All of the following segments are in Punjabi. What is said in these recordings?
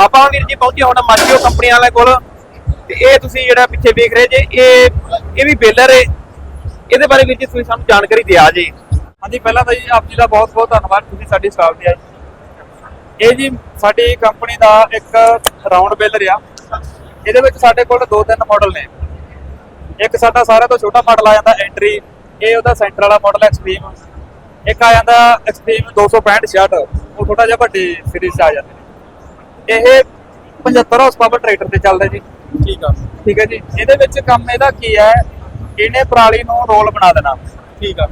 ਆਪਾਂ ਵੀਰ ਜੀ ਪਹੁੰਚੇ ਹੁਣ ਮਾਜੀਓ ਕੰਪਨੀ ਵਾਲੇ ਕੋਲ, ਤੇ ਇਹ ਤੁਸੀਂ ਜਿਹੜਾ ਪਿੱਛੇ ਵੇਖ ਰਹੇ ਜੇ, ਇਹ ਇਹ ਵੀ ਬੇਲਰ ਹੈ ਇਹਦੇ ਬਾਰੇ ਵੀਰ ਜੀ ਤੁਸੀਂ ਸਾਨੂੰ ਜਾਣਕਾਰੀ ਦਿਆ ਜੀ। ਹਾਂਜੀ, ਪਹਿਲਾਂ ਤਾਂ ਜੀ ਆਪ ਜੀ ਦਾ ਬਹੁਤ ਬਹੁਤ ਧੰਨਵਾਦ, ਤੁਸੀਂ ਸਾਡੀ ਸਟਾਫ ਤੇ ਆਏ ਇਹ ਜੀ ਸਾਡੀ ਕੰਪਨੀ ਦਾ ਇੱਕ ਰਾਉਂਡ ਬੇਲਰ ਆ। ਇਹਦੇ ਵਿੱਚ ਸਾਡੇ ਕੋਲ ਦੋ ਤਿੰਨ ਮਾਡਲ ਨੇ। ਇੱਕ ਸਾਡਾ ਸਾਰਿਆਂ ਤੋਂ ਛੋਟਾ ਮਾਡਲ ਆ ਜਾਂਦਾ ਐਂਟਰੀ ਇਹ ਉਹਦਾ ਸੈਂਟਰ ਵਾਲਾ ਮਾਡਲ ਐਕਸਟ੍ਰੀਮ ਇੱਕ ਆ ਜਾਂਦਾ ਐਕਸਟ੍ਰੀਮ 265 ਸ਼ਰਟ ਉਹ ਥੋੜਾ ਜਿਹਾ ਵੱਡੀ ਸੀਰੀਜ਼ 'ਚ ਆ ਜਾਂਦੇ। ਇਹ 75 ਹਾਰਸ ਪਾਵਰ ਟਰੈਕਟਰ ਤੇ ਚੱਲਦਾ ਜੀ। ਠੀਕ ਆ। ਠੀਕ ਹੈ ਜੀ। ਇਹਦੇ ਵਿੱਚ ਕੰਮ ਇਹਦਾ ਕੀ ਹੈ? ਇਹਨੇ ਪਰਾਲੀ ਨੂੰ ਰੋਲ ਬਣਾ ਦੇਣਾ। ਠੀਕ ਆ।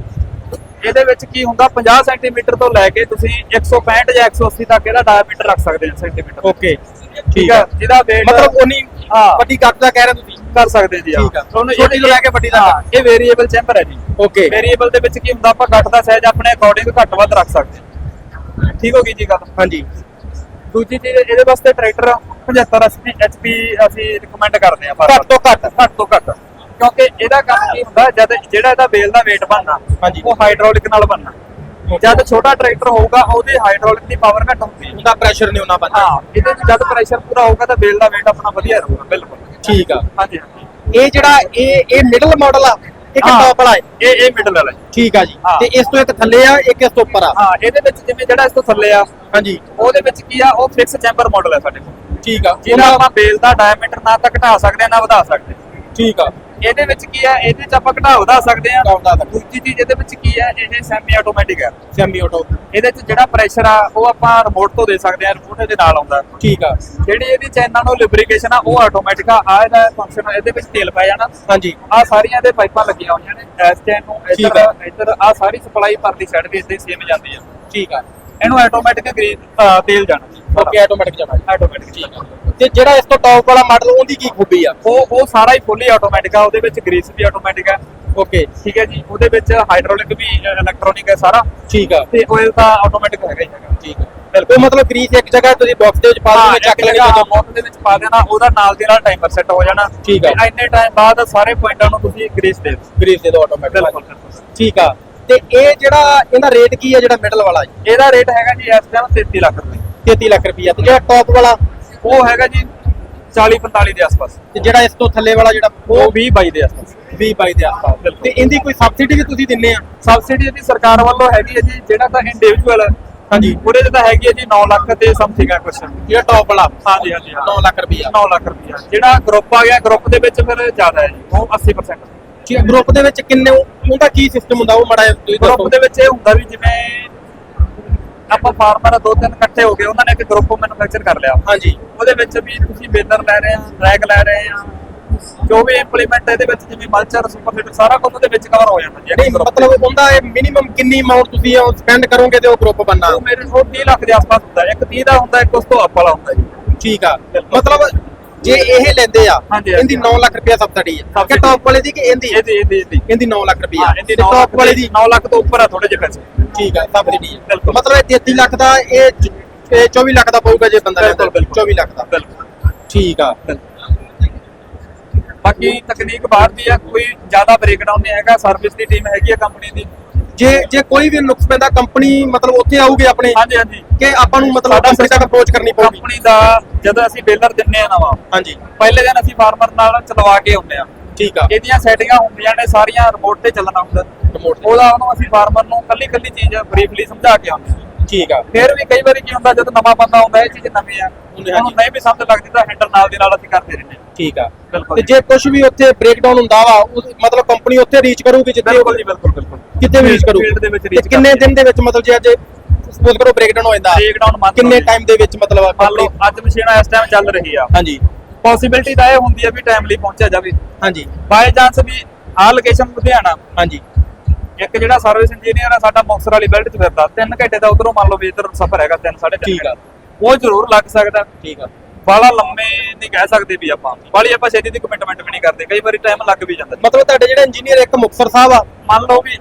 ਇਹਦੇ ਵਿੱਚ ਕੀ ਹੁੰਦਾ? 50 ਸੈਂਟੀਮੀਟਰ ਤੋਂ ਲੈ ਕੇ ਤੁਸੀਂ 165 ਜਾਂ 180 ਤੱਕ ਇਹਦਾ ਡਾਇਮੀਟਰ ਰੱਖ ਸਕਦੇ ਹੋ ਸੈਂਟੀਮੀਟਰ ਓਕੇ। ਠੀਕ ਹੈ ਜਿਹਦਾ weight ਮਤਲਬ ਉਨੀ ਹਾਂ। ਵੱਡੀ ਕੱਟ ਦਾ ਕਹਿ ਰਹੇ ਤੁਸੀਂ? ਕਰ ਸਕਦੇ ਜੀ ਠੀਕ ਆ। ਤੁਹਾਨੂੰ ਛੋਟੀ ਤੋਂ ਲੈ ਕੇ ਵੱਡੀ ਤੱਕ। ਇਹ ਵੇਰੀਏਬਲ ਚੈਂਬਰ ਹੈ ਜੀ। ਓਕੇ। ਵੇਰੀਏਬਲ ਦੇ ਵਿੱਚ ਕੀ ਹੁੰਦਾ? ਆਪਾਂ ਕੱਟ ਦਾ ਸਾਈਜ਼ ਆਪਣੇ ਅਕੋਰਡਿੰਗ ਘੱਟ ਵੱਧ ਰੱਖ ਸਕਦੇ ਠੀਕ ਹੋ ਗਈ ਜੀ ਗੱਲ? ਹਾਂਜੀ। ਦੂਜੀ ਚੀਜ਼ ਇਹਦੇ ਵਾਸਤੇ ਟਰੈਕਟਰ 75 80 HP ਅਸੀਂ ਰਿਕਮੈਂਡ ਕਰਦੇ ਪਰ ਘੱਟ ਤੋਂ ਘੱਟ। ਘੱਟ ਤੋਂ ਘੱਟ। ਕਿਉਂਕਿ ਇਹਦਾ ਕੰਮ ਕੀ ਹੁੰਦਾ ਜਦ ਜਿਹੜਾ ਇਹਦਾ ਬੇਲ ਦਾ weight ਬਣਨਾ ਹਾਂਜੀ। ਉਹ ਹਾਈਡ੍ਰੋਲਿਕ ਨਾਲ ਬਣਨਾ। ਜਦ ਛੋਟਾ ਟਰੈਕਟਰ ਹੋਊਗਾ ਉਹਦੇ ਹਾਈਡ੍ਰੋਲਿਕ ਦੀ ਪਾਵਰ ਘੱਟ ਹੁੰਦੀ ਹੈ। ਉਹਦਾ ਪ੍ਰੈਸ਼ਰ ਨਹੀਂ ਉਹਨਾਂ ਬੰਦਾ। ਹਾਂ ਇਹਦੇ ਜਦ ਪ੍ਰੈਸ਼ਰ ਪੂਰਾ ਹੋਊਗਾ ਤਾਂ ਬੇਲ ਦਾ weight ਆਪਣਾ ਵਧੀਆ ਰਹੂਗਾ ਬਿਲਕੁਲ। ਠੀਕ ਆ। ਹਾਂਜੀ ਇਹ ਜਿਹੜਾ ਇਹ ਇਹ ਮਿਡਲ ਮਾਡਲ ਆ ਇੱਕ ਹਾਂ। ਟੌਪ ਵਾਲਾ ਹੈ ਇਹ ਇਹ ਮਿਡਲ ਵਾਲਾ ਹੈ। ਠੀਕ ਆ ਜੀ ਹਾਂ। ਤੇ ਇਸ ਤੋਂ ਇੱਕ ਥੱਲੇ ਆ ਇੱਕ ਇਸ ਤੋਂ ਉੱਪਰ ਆ ਹਾਂ ਇਹਦੇ ਵਿੱਚ ਜਿਵੇਂ ਜਿਹੜਾ ਇਸ ਤੋਂ ਥੱਲੇ ਆ ਹਾਂਜੀ ਉਹਦੇ ਵਿੱਚ ਕੀ ਆ ਉਹ ਫਿਕਸ ਚੈਂਬਰ ਮਾਡਲ ਹੈ ਸਾਡੇ ਕੋਲ ਠੀਕ ਆ ਜਿਹਦਾ ਆਪਾਂ ਬੇਲ ਦਾ ਡਾਇਮੀਟਰ ਨਾ ਤਾਂ ਘਟਾ ਸਕਦੇ ਆ ਨਾ ਵਧਾ ਸਕਦੇ। ਠੀਕ ਆ ਇਹਦੇ ਵਿੱਚ ਕੀ ਆ? ਇਹਦੇ ਚ ਆਪਾਂ ਘਟਾ ਵਧਾ ਸਕਦੇ ਆ। ਦੂਜੀ ਚੀਜ਼ ਇਹਦੇ ਵਿੱਚ ਕੀ ਆ? ਇਹ ਸੈਮੀ ਆਟੋਮੈਟਿਕ ਹੈ ਸੈਮੀ ਆਟੋ ਇਹਦੇ ਚ ਜਿਹੜਾ ਪ੍ਰੈਸ਼ਰ ਆ ਉਹ ਆਪਾਂ ਰਿਮੋਟ ਤੋਂ ਦੇ ਸਕਦੇ ਆ। ਰਿਮੋਟ ਦੇ ਨਾਲ ਆਉਂਦਾ। ਠੀਕ ਆ। ਜਿਹੜੀ ਇਹਦੀ ਚੈਨਾਂ ਨੂੰ ਲੁਬਰੀਕੇਸ਼ਨ ਆ ਉਹ ਆਟੋਮੈਟਿਕ ਆ। ਆ ਇਹਦਾ ਫੰਕਸ਼ਨ ਇਹਦੇ ਵਿੱਚ ਤੇਲ ਪੈ ਜਾਣਾ। ਹਾਂਜੀ। ਆ ਸਾਰੀਆਂ ਦੇ ਪਾਈਪਾਂ ਲੱਗੀਆਂ ਹੋਈਆਂ ਨੇ। ਇਸ ਚੈਨ ਨੂੰ ਇੱਧਰ। ਇੱਧਰ ਆ ਸਾਰੀ ਸਪਲਾਈ ਪਰਲੀ ਸਾਈਡ ਤੇ ਇੱਥੇ ਸੇਮ ਜਾਂਦੀ ਆ। ਠੀਕ ਆ। ਇਹਨੂੰ ਆਟੋਮੈਟਿਕ ਗਰੀਸ ਤੇਲ ਜਾਣਾ। ਓਕੇ ਆਟੋਮੈਟਿਕ ਜਾਣਾ। ਆਟੋਮੈਟਿਕ ਠੀਕ ਆ ਤੇ ਜਿਹੜਾ ਇਸ ਤੋਂ ਟੌਪ ਵਾਲਾ ਮਾਡਲ ਉਹਦੀ ਕੀ ਖੂਬੀ ਆ? ਉਹ ਉਹ ਸਾਰਾ ਹੀ ਫੁੱਲੀ ਆਟੋਮੈਟਿਕ ਆ ਉਹਦੇ ਵਿੱਚ ਗਰੀਸ ਵੀ ਆਟੋਮੈਟਿਕ ਹੈ ਓਕੇ ਠੀਕ ਹੈ ਜੀ? ਉਹਦੇ ਵਿੱਚ ਹਾਈਡ੍ਰੋਲਿਕ ਵੀ ਇਲੈਕਟ੍ਰੋਨਿਕ ਹੈ ਸਾਰਾ। ਠੀਕ ਆ। ਤੇ ਆਇਲ ਤਾਂ ਆਟੋਮੈਟਿਕ ਹੈਗਾ ਹੀ ਹੈਗਾ। ਠੀਕ ਆ। ਬਿਲਕੁਲ। ਮਤਲਬ ਗਰੀਸ ਇੱਕ ਜਗ੍ਹਾ ਤੁਸੀਂ ਬਾਕਸ ਦੇ ਵਿੱਚ ਪਾ ਕੇ ਚੱਕ ਲੈਣੀ ਮੋਟਰ ਦੇ ਵਿੱਚ ਪਾ ਦੇਣਾ ਉਹਦਾ ਨਾਲ ਦੇ ਨਾਲ ਟਾਈਮਰ ਸੈੱਟ ਹੋ ਜਾਣਾ। ਠੀਕ ਆ। ਇੰਨੇ ਟਾਈਮ ਬਾਅਦ ਸਾਰੇ ਪੁਆਇੰਟਾਂ ਨੂੰ ਤੁਸੀਂ ਗਰੀਸ ਦੇ ਦਿਓ। ਗਰੀਸ ਦੇ ਦੋ ਆਟੋਮੈਟਿਕ ਠੀਕ ਆ। ਤੇ ਇਹ ਜਿਹੜਾ ਇਹਦਾ ਰੇਟ ਕੀ ਆ ਜਿਹੜਾ ਮਿਡਲ ਵਾਲਾ ਇਹਦਾ ਰੇਟ ਹੈਗਾ ਜੀ ਇਸ ਟਾਈਮ 33 ਲੱਖ ਰੁਪਏ। 33 ਲੱਖ ਰੁਪਈਆ ਤੇ ਜਿਹੜਾ ਟੌਪ ਵਾਲਾ? ਉਹ ਹੈਗਾ ਜੀ 40 45 ਦੇ ਆਸ-ਪਾਸ। ਤੇ ਜਿਹੜਾ ਇਸ ਤੋਂ ਥੱਲੇ ਵਾਲਾ ਜਿਹੜਾ ਉਹ 20 22 ਦੇ ਆਸ-ਪਾਸ। 20 22 ਦੇ ਆਸ-ਪਾਸ। ਤੇ ਇਹਦੀ ਕੋਈ ਸਬਸਿਡੀ ਵੀ ਤੁਸੀਂ ਦਿੰਨੇ ਆ? ਸਬਸਿਡੀ ਇਹਦੀ ਸਰਕਾਰ ਵੱਲੋਂ ਹੈਗੀ ਹੈ ਜੀ ਜਿਹੜਾ ਤਾਂ ਇੰਡੀਵਿਜੂਅਲ ਹਾਂਜੀ। ਉਹਦੇ 'ਚ ਤਾਂ ਹੈਗੀ ਹੈ ਜੀ 9 ਲੱਖ ਤੇ ਸਮਥਿੰਗ ਹੈ ਕੁਛ। ਜਿਹੜਾ ਟੌਪ ਵਾਲਾ। ਹਾਂਜੀ ਹਾਂਜੀ ਹਾਂ। 9 ਲੱਖ ਰੁਪਈਆ। 9 ਲੱਖ ਰੁਪਇਆ ਜਿਹੜਾ ਗਰੁੱਪ ਆ ਗਿਆ ਗਰੁੱਪ ਦੇ ਵਿੱਚ ਫਿਰ ਜ਼ਿਆਦਾ ਹੈ ਜੀ ਉਹ 80% ਠੀਕ ਗਰੁੱਪ ਦੇ ਵਿੱਚ ਕਿੰਨੇ ਉਹਦਾ ਕੀ ਸਿਸਟਮ ਹੁੰਦਾ? ਉਹ ਮੜਾ ਤੁਸੀਂ ਗਰੁੱਪ ਦੇ ਵਿੱਚ ਇਹ ਹੁੰਦਾ ਵੀ ਜਿਵੇਂ ਆਪਾਂ ਫਾਰਮਰ ਦੋ ਤਿੰਨ ਇਕੱਠੇ ਹੋ ਗਏ ਉਹਨਾਂ ਨੇ ਇੱਕ ਗਰੁੱਪ ਮੈਨੂਫੈਕਚਰ ਕਰ ਲਿਆ। ਹਾਂਜੀ। ਉਹਦੇ ਵਿੱਚ ਵੀ ਤੁਸੀਂ ਬੇਲਰ ਲੈ ਰਹੇ ਆ ਰੈਕ ਲੈ ਰਹੇ ਆ ਜੋ ਵੀ ਇੰਪਲੀਮੈਂਟ ਇਹਦੇ ਵਿੱਚ ਜਿਵੇਂ ਮਲਚਰ ਸੁਪਰ ਸਾਰਾ ਕੁਝ ਉਹਦੇ ਵਿੱਚ ਕਵਰ ਹੋ ਜਾਂਦਾ ਜੀ ਨਹੀਂ ਮਤਲਬ ਉਹਦਾ ਮਿਨੀਮਮ ਕਿੰਨੀ ਅਮਾਉਂਟ ਤੁਸੀਂ ਸਪੈਂਡ ਕਰੋਗੇ ਤੇ ਉਹ ਗਰੁੱਪ ਬਣਨਾ? ਉਹ ਮੇਰੇ ਉਹ 30 ਲੱਖ ਦੇ ਆਸ-ਪਾਸ ਹੁੰਦਾ। ਇੱਕ 30 ਦਾ ਹੁੰਦਾ ਇੱਕ ਉਸ ਤੋਂ ਅੱਪ ਵਾਲਾ ਹੁੰਦਾ ਜੀ। ਠੀਕ ਆ। ਮਤਲਬ ਜੇ ਇਹ ਲੈਂਦੇ ਆ ਹਾਂਜੀ, ਇਹਦੀ ਹਾਂਜੀ। 9 ਲੱਖ ਰੁਪਇਆ ਸਬਸਿਡੀ ਆ। ਕਿ Subsidy। ਟੌਪ ਵਾਲੇ ਦੀ ਕਿ ਇਹਦੀ? ਇਹਦੀ ਇਹਦੀ ਇਹਦੀ। ਇਹਦੀ 9 ਲੱਖ ਰੁਪਇਆ। ਹਾਂ ਇਹਦੀ ਤੇ 9 ਟੌਪ ਵਾਲੇ ਦੀ 9 ਲੱਖ ਤੋਂ ਉੱਪਰ ਆ ਥੋੜੇ ਜਿਹੇ ਪੈਸੇ। ਠੀਕ ਆ ਸਬਸਿਡੀ ਆ। ਬਿਲਕੁਲ। ਮਤਲਬ ਇਹ 33 ਲੱਖ ਦਾ ਇਹ ਚ- ਇਹ 24 ਲੱਖ ਦਾ ਪਊਗਾ ਜੇ ਬੰਦਾ ਲੈਂਦਾ। ਬਿਲਕੁਲ, ਬਿਲਕੁਲ। 24 ਲੱਖ ਦਾ। ਬਿਲਕੁਲ। ਠੀਕ ਆ। ਬਾਕੀ ਤਕਨੀਕ ਬਾਹਰ ਦੀ ਆ ਕੋਈ ਜ਼ਿਆਦਾ ਬ੍ਰੇਕਡਾਊਨ ਨਹੀਂ ਹੈਗਾ। ਸਰਵਿਸ ਦੀ ਟੀਮ ਹੈਗੀ ਆ ਕੰਪਨੀ ਦੀ। ਜੇ ਜੇ ਕੋਈ ਵੀ ਨੁਕਸ ਪੈਂਦਾ ਕੰਪਨੀ ਮਤਲਬ ਉੱਥੇ ਆਊਗੇ ਆਪਣੇ ਹਾਂਜੀ ਹਾਂਜੀ। ਕਿ ਆਪਾਂ ਨੂੰ ਮਤਲਬ ਕੰਪਨੀ ਤੱਕ ਅਪਰੋਚ ਕਰਨੀ ਪਊਗੀ। ਕੰਪਨੀ ਦਾ ਜਦੋਂ ਅਸੀਂ ਬੇਲਰ ਦਿੰਨੇ ਆ ਨਵਾਂ ਹਾਂਜੀ। ਪਹਿਲੇ ਦਿਨ ਅਸੀਂ ਫਾਰਮਰ ਨਾਲ ਚਲਵਾ ਕੇ ਆਉਂਦੇ ਆ। ਠੀਕ ਆ। ਇਹਦੀਆਂ ਸੈਟਿੰਗਾਂ ਹੁੰਦੀਆਂ ਨੇ ਸਾਰੀਆਂ ਰਿਮੋਟ ਤੇ ਚੱਲਣਾ ਹੁੰਦਾ। ਰਿਮੋਟ। ਉਹਦਾ ਉਹਨੂੰ ਅਸੀਂ ਫਾਰਮਰ ਨੂੰ ਕੱਲੀ ਕੱਲੀ ਚੀਜ਼ ਬਰੀਫਲੀ ਸਮਝਾ ਕੇ ਆਉਂਦੇ ਠੀਕ ਆ। ਫਿਰ ਵੀ ਕਈ ਵਾਰੀ ਕੀ ਹੁੰਦਾ ਜਦੋਂ ਨਵਾਂ ਬੰਦਾ ਆਉਂਦਾ ਇਹ ਚੀਜ਼ ਨਵੀਂ ਆ। ਉਹਨੂੰ ਨਹੀਂ ਵੀ ਸਮਝ ਲੱਗਦੀ ਤਾਂ ਹੈਂਡਲ ਨਾਲ ਦੀ ਨਾਲ ਅਸੀਂ ਕਰਦੇ ਰਹਿੰਦੇ ਹਾਂ। ਠੀਕ ਆ। ਬਿਲਕੁਲ ਤੇ ਜੇ। ਕੁਝ ਵੀ ਉੱਥੇ ਬ੍ਰੇਕਡਾਊਨ ਹੁੰਦਾ ਵਾ ਉਹ- ਮਤਲਬ ਕੰਪਨੀ ਉੱਥੇ ਰੀਚ ਕਰੂਗੀ ਜਿੱਥੇ ਬਿਲਕੁਲ ਜੀ ਬਿਲਕੁਲ ਬਿਲਕੁਲ। ਕਿੱਥੇ ਰੀਚ ਕਰੂ। Field ਦੇ ਵਿੱਚ reach ਕਿੰਨੇ ਦਿਨ ਦੇ ਵਿੱਚ ਮਤਲਬ ਜੇ ਅੱਜ ਸਪੋਜ਼ ਕਰੋ ਬ੍ਰੇਕਡਾਊਨ ਹੋ ਜਾਂਦਾ ਕਿੰਨੇ ਟਾਈਮ ਦੇ ਵਿੱਚ ਮਤਲਬ ਕੰਪਨੀ ਅੱਜ ਮਸ਼ੀਨ ਇਸ ਟਾਈਮ ਚੱਲ ਰਹੀ ਆ। ਹਾਂਜੀ। ਪੋਸਿਬਿਲਿਟੀ ਤਾਂ ਇਹ ਹੁੰਦੀ ਆ ਵੀ ਟਾਈਮਲੀ ਪਹੁੰਚਿਆ ਜਾਵੇ। ਹਾਂਜੀ। ਬਾਈ ਚਾਂਸ ਵੀ ਆ ਲੋਕੇਸ਼ਨ ਲੁਧਿਆਣਾ। ਹਾਂਜੀ। ਇੱਕ ਜਿਹੜਾ ਸਰਵਿਸ ਇੰਜੀਨੀਅਰ ਆ ਸਾਡਾ ਮੁਕਤਸਰ ਵਾਲੀ ਬੈਲਟ 'ਚ ਫਿਰਦਾ। 3 ਘੰਟੇ ਦਾ ਉਧਰੋਂ ਮੰਨ ਲਓ ਵੀ ਇੱਧਰ ਸਫ਼ਰ ਹੈਗਾ 3 3.5 ਠੀਕ ਆ। ਉਹ ਜ਼ਰੂਰ ਲੱਗ ਸਕਦਾ। ਠੀਕ ਆ। ਬਾਲਾ ਲੰਮੇ ਨਹੀਂ ਕਹਿ ਸਕਦੇ ਵੀ ਆਪਾਂ। ਬਾਲੀ ਆਪਾਂ ਛੇਤੀ ਦੀ ਕਮਿਟਮੈਂਟ ਵੀ ਨਹੀਂ ਕਰਦੇ। ਕਈ ਵਾਰੀ ਟਾਈਮ ਲੱਗ ਵੀ ਜਾਂਦਾ। ਮਤਲਬ ਤੁਹਾਡੇ ਜਿਹੜੇ ਇੰਜੀਨੀਅਰ ਇੱਕ ਮੁਕਤਸਰ ਸਾਹਿਬ ਆ ਮੰਨ ਲਓ ਵੀ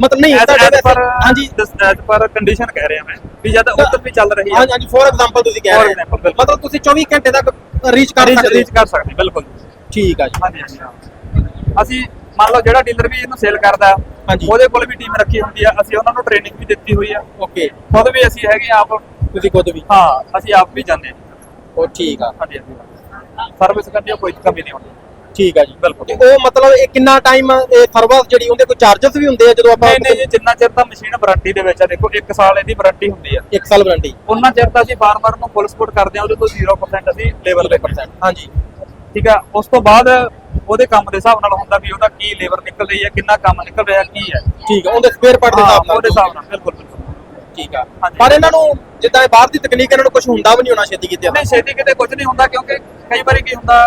ਮਤਲਬ ਨਹੀਂ ਤੁਹਾਡੇ ਪਰ ਹਾਂਜੀ। ਐਸ ਪਰ ਕੰਡੀਸ਼ਨ ਕਹਿ ਰਿਹਾ ਮੈਂ ਵੀ ਜਦ ਉੱਧਰ ਵੀ ਚੱਲ ਰਹੀ ਆ। ਹਾਂਜੀ ਹਾਂਜੀ ਫੋਰ ਐਗਜ਼ਾਮਪਲ ਤੁਸੀਂ ਕਹਿ For ਰਹੇ example, ਹੋ ਬਿਲਕੁਲ। ਮਤਲਬ ਤੁਸੀਂ 24 ਘੰਟੇ ਤੱਕ ਰੀਚ ਕਰ ਰੀਚ ਸਕਦੇ ਰੀਚ ਕਰ ਸਕਦੇ ਬਿਲਕੁਲ। ਠੀਕ ਆ ਜੀ। ਹਾਂਜੀ ਹਾਂਜੀ ਹਾਂ। ਅਸੀਂ ਮੰਨ ਲਓ ਜਿਹੜਾ ਡੀਲਰ ਵੀ ਇਹਨੂੰ ਸੇਲ ਕਰਦਾ ਹਾਂਜੀ। ਉਹਦੇ ਕੋਲ ਵੀ ਟੀਮ ਰੱਖੀ ਹੁੰਦੀ ਆ ਅਸੀਂ ਉਹਨਾਂ ਨੂੰ ਟ੍ਰੇਨਿੰਗ ਵੀ ਦਿੱਤੀ ਹੋਈ ਆ। ਓਕੇ ਖੁਦ ਵੀ ਅਸੀਂ ਹੈਗੇ ਆ ਆਪ ਤੁਸੀਂ ਖੁਦ ਵੀ। ਹਾਂ ਅਸੀਂ ਆਪ ਵੀ ਜਾਂਦੇ ਹਾਂ ਉਹ ਠੀਕ ਆ। ਹਾਂਜੀ ਹਾਂਜੀ। ਸਰਵਿਸ ਕਰਨੀ ਆ, ਕੋਈ ਕਮੀ ਨਹੀਂ ਹੁੰਦੀ। ਠੀਕ ਆ ਜੀ। ਬਿਲਕੁਲ। ਤੇ ਉਹ ਮਤਲਬ ਇਹ ਕਿੰਨਾ ਟਾਈਮ ਇਹ ਸਰਵਿਸ ਜਿਹੜੀ ਉਹਦੇ ਕੋਈ ਚਾਰजेस ਵੀ ਹੁੰਦੇ ਆ ਜਦੋਂ ਆਪਾਂ ਨਹੀਂ ਨਹੀਂ ਜੀ ਜਿੰਨਾ ਚਿਰ ਤਾਂ ਮਸ਼ੀਨ ਵਾਰੰਟੀ ਦੇ ਵਿੱਚ ਆ ਦੇਖੋ 1 ਸਾਲ ਇਹਦੀ ਵਾਰੰਟੀ ਹੁੰਦੀ ਆ। 1 ਸਾਲ ਵਾਰੰਟੀ ਉਹਨਾਂ ਚਿਰ ਤਾਂ ਅਸੀਂ ਫਾਰਮਰ ਨੂੰ ਫੁੱਲ ਸਪੋਰਟ ਕਰਦੇ ਆ ਉਹਦੇ ਤੋਂ 0% ਅਸੀਂ ਲੇਬਰ ਦੇ ਪਰਸੈਂਟ ਹਾਂਜੀ। ਠੀਕ ਆ ਉਸ ਤੋਂ ਬਾਅਦ ਉਹਦੇ ਕੰਮ ਦੇ ਹਿਸਾਬ ਨਾਲ ਹੁੰਦਾ ਵੀ ਉਹਦਾ ਕੀ ਲੇਬਰ ਨਿਕਲ ਰਹੀ ਹੈ ਕਿੰਨਾ ਕੰਮ ਨਿਕਲ ਰਿਹਾ ਕੀ ਹੈ। ਠੀਕ ਆ ਉਹਦੇ ਸਪੇਅਰ ਪਾਰਟ ਦੇ ਹਿਸਾਬ ਨਾਲ। ਉਹਦੇ ਹਿਸਾਬ ਨਾਲ ਬਿਲਕੁਲ ਬਿਲਕੁਲ। ਠੀਕ ਆ। ਪਰ ਇਹਨਾਂ ਨੂੰ ਜਿੱਦਾਂ ਇਹ ਬਾਹਰ ਦੀ ਤਕਨੀਕ ਇਹਨਾਂ ਨੂੰ ਕੁਝ ਹੁੰਦਾ ਵੀ ਨਹੀਂ ਹੋਣਾ ਛੇਤੀ ਕਿਤੇ। ਨਹੀਂ ਛੇਤੀ ਕਿਤੇ ਕੁਝ ਨਹੀਂ ਹੁੰਦਾ ਕਿਉਂਕਿ ਕਈ ਵਾਰੀ ਕੀ ਹੁੰਦਾ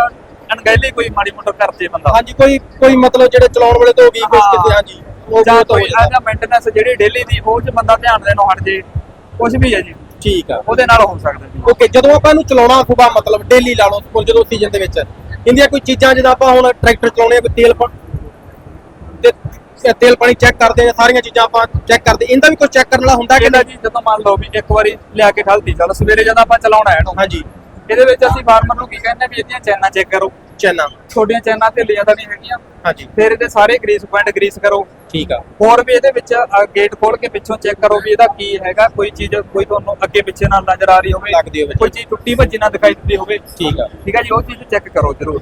ਅਣਗਹਿਲੀ ਕੋਈ ਮਾੜੀ ਮੋਟਾ ਕਰ ਜੇ ਬੰਦਾ। ਹਾਂਜੀ ਕੋਈ ਕੋਈ ਮਤਲਬ ਜਿਹੜੇ ਚਲਾਉਣ ਵਾਲੇ ਤੋਂ ਵੀ ਕੁਝ। ਕਿਤੇ ਹਾਂਜੀ ਜਾਂ ਕੋਈ। ਆਜਾ ਮੇਨਟੇਨੈਂਸ ਜਿਹੜੀ ਡੇਲੀ ਦੀ ਉਹ ਚ ਬੰਦਾ ਧਿਆਨ ਦੇਣੋਂ ਹਟ ਜੇ ਕੁਝ ਵੀ ਹੈ ਜੀ। ਠੀਕ ਆ। ਉਹਦੇ ਨਾਲ ਹੋ ਸਕਦਾ ਜੀ। ਓਕੇ ਜਦੋਂ ਆਪਾਂ ਇਹਨੂੰ ਚਲਾਉਣਾ ਸੁਬਾ ਮਤਲਬ ਡੇਲੀ ਲਾ ਲਓ ਜਦੋਂ ਸੀਜ਼ਨ ਦੇ ਵਿੱਚ। ਇੰਦੀਆਂ ਕੋਈ ਚੀਜ਼ਾਂ ਜਿੱਦਾਂ ਆਪਾਂ ਹੁਣ ਟਰੈਕਟਰ ਚਲਾਉਣੇ ਆ ਕੋਈ ਤੇਲ ਤੇ ਤੇਲ ਪਾਣੀ ਚੈੱਕ ਕਰਦੇ ਆ ਸਾਰੀਆਂ ਚੀਜ਼ਾਂ ਆਪਾਂ ਚੈੱਕ ਕਰਦੇ ਇਹਦਾ ਵੀ ਕੁਝ ਚੈੱਕ ਕਰਨ ਵਾਲਾ ਹੁੰਦਾ ਕਿ ਇਹਦਾ ਜੀ ਜਦੋਂ ਮੰਨ ਲਓ ਵੀ ਇੱਕ ਵਾਰੀ ਲਿਆ ਕੇ ਠਲਤੀ ਚੱਲ ਸਵੇਰੇ ਜਦੋਂ ਆਪਾਂ ਚਲਾਉਣਾ ਹੈ ਹਾਂਜੀ। ਇਹਦੇ ਵਿੱਚ ਅਸੀਂ ਫਾਰਮਰ ਨੂੰ ਕੀ ਕਹਿੰਦੇ ਵੀ ਇਹਦੀਆਂ ਚੈਨਾਂ ਚੈੱਕ ਕਰੋ। ਚੈਨਾ। ਛੋਟੀਆਂ ਚੈਨਾਂ ਤੇ ਲਿਆ ਤਾਂ ਨਹੀਂ ਹੈਗੀਆਂ। ਹਾਂਜੀ। ਫਿਰ ਇਹਦੇ ਸਾਰੇ ਗਰੀਸ ਪੁਆਇੰਟ ਗਰੀਸ ਕਰੋ। ਠੀਕ ਆ। ਹੋਰ ਵੀ ਇਹਦੇ ਵਿੱਚ ਗੇਟ ਖੋਲ ਕੇ ਪਿੱਛੋਂ ਚੈੱਕ ਕਰੋ ਵੀ ਇਹਦਾ ਕੀ ਹੈਗਾ। ਕੋਈ ਚੀਜ਼ ਕੋਈ ਤੁਹਾਨੂੰ ਅੱਗੇ ਪਿੱਛੇ ਨਾਲ ਨਜ਼ਰ ਆ ਰਹੀ ਹੋਵੇ। ਲੱਗਦੀ ਹੋਵੇ। ਕੋਈ ਚੀਜ਼ ਟੁੱਟੀ ਭੱਜੀ ਨਾ ਦਿਖਾਈ ਦਿੰਦੀ ਹੋਵੇ। ਠੀਕ ਆ। ਠੀਕ ਹੈ ਜੀ ਉਹ ਚੀਜ਼ ਚੈੱਕ ਕਰੋ ਜ਼ਰੂਰ।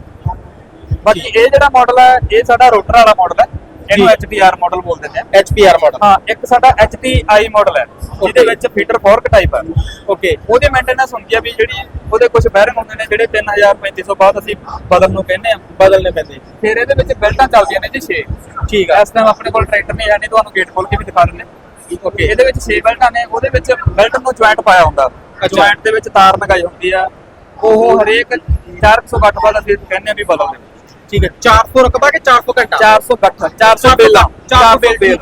ਬਾਕੀ ਇਹ ਜਿਹੜਾ ਮਾਡਲ ਹੈ ਇਹ ਸਾਡਾ ਰੋਟਰ ਵਾਲਾ ਮਾਡਲ ਹੈ। ਇਹਨੂੰ। HPR ਮਾਡਲ ਬੋਲ ਦਿੰਦੇ ਆ HPR ਮਾਡਲ ਹਾਂ ਇੱਕ ਸਾਡਾ HTI ਮਾਡਲ ਹੈ ਜਿਹਦੇ. ਵਿੱਚ ਫੀਟਰ ਫੋਰਕ ਟਾਈਪ ਹੈ। ਓਕੇ ਉਹਦੀ ਮੇਨਟੇਨੈਂਸ ਹੁੰਦੀ ਹੈ ਵੀ ਜਿਹੜੀ ਉਹਦੇ ਕੁਝ ਬੈਰਿੰਗ ਹੁੰਦੇ ਨੇ ਜਿਹੜੇ 3000 3500 ਬਾਅਦ ਅਸੀਂ ਬਦਲਣ ਨੂੰ ਕਹਿੰਦੇ ਆ ਬਦਲਨੇ ਪੈਂਦੇ ਫਿਰ ਇਹਦੇ ਵਿੱਚ ਬੈਲਟਾਂ ਚੱਲਦੀਆਂ ਨੇ ਜੀ 6 ਠੀਕ ਆ। ਇਸ ਟਾਈਮ ਆਪਣੇ ਕੋਲ ਟਰੈਕਟਰ ਨਹੀਂ ਨਹੀਂ ਤੁਹਾਨੂੰ ਗੇਟ ਖੋਲ ਕੇ ਵੀ ਦਿਖਾ ਦਿੰਦੇ ਓਕੇ ਇਹਦੇ ਵਿੱਚ 6 ਬੈਲਟਾਂ ਨੇ ਉਹਦੇ ਵਿੱਚ ਬੈਲਟ ਨੂੰ ਜੁਆਇੰਟ ਪਾਇਆ ਹੁੰਦਾ। ਜੁਆਇੰਟ ਦੇ ਵਿੱਚ ਤਾਰ ਲਗਾਈ ਹੁੰਦੀ ਆ। ਉਹ ਹਰੇਕ 400 ਗੱਠ ਬਾਅਦ ਅਸੀਂ ਕਹਿੰਦੇ ਆ ਵੀ ਬਦਲ ਦੇ ਠੀਕ ਹੈ 400 ਰਕਬਾ ਕਿ 400 ਘੰਟਾ? 400 ਗੱਠ 400 ਬੇਲਾਂ 400 ਬੇਲ।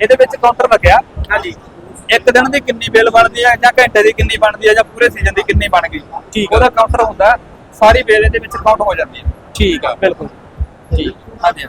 ਇਹਦੇ ਵਿੱਚ ਕਾਊਂਟਰ ਲੱਗਿਆ। ਹਾਂਜੀ। ਇੱਕ ਦਿਨ ਦੀ ਕਿੰਨੀ ਬਿੱਲ ਬਣਦੀ ਹੈ ਜਾਂ ਘੰਟੇ ਦੀ ਕਿੰਨੀ ਬਣਦੀ ਹੈ ਜਾਂ ਪੂਰੇ ਸੀਜ਼ਨ ਦੀ ਕਿੰਨੀ ਬਣ ਗਈ? ਠੀਕ। ਉਹਦਾ ਕਾਊਂਟਰ ਹੁੰਦਾ ਸਾਰੀ ਬਿੱਲ ਇਹਦੇ ਵਿੱਚ ਕਾਊਂਟ ਹੋ ਜਾਂਦੀ ਹੈ ਠੀਕ ਆ ਬਿਲਕੁਲ। ਠੀਕ ਹਾਂਜੀ।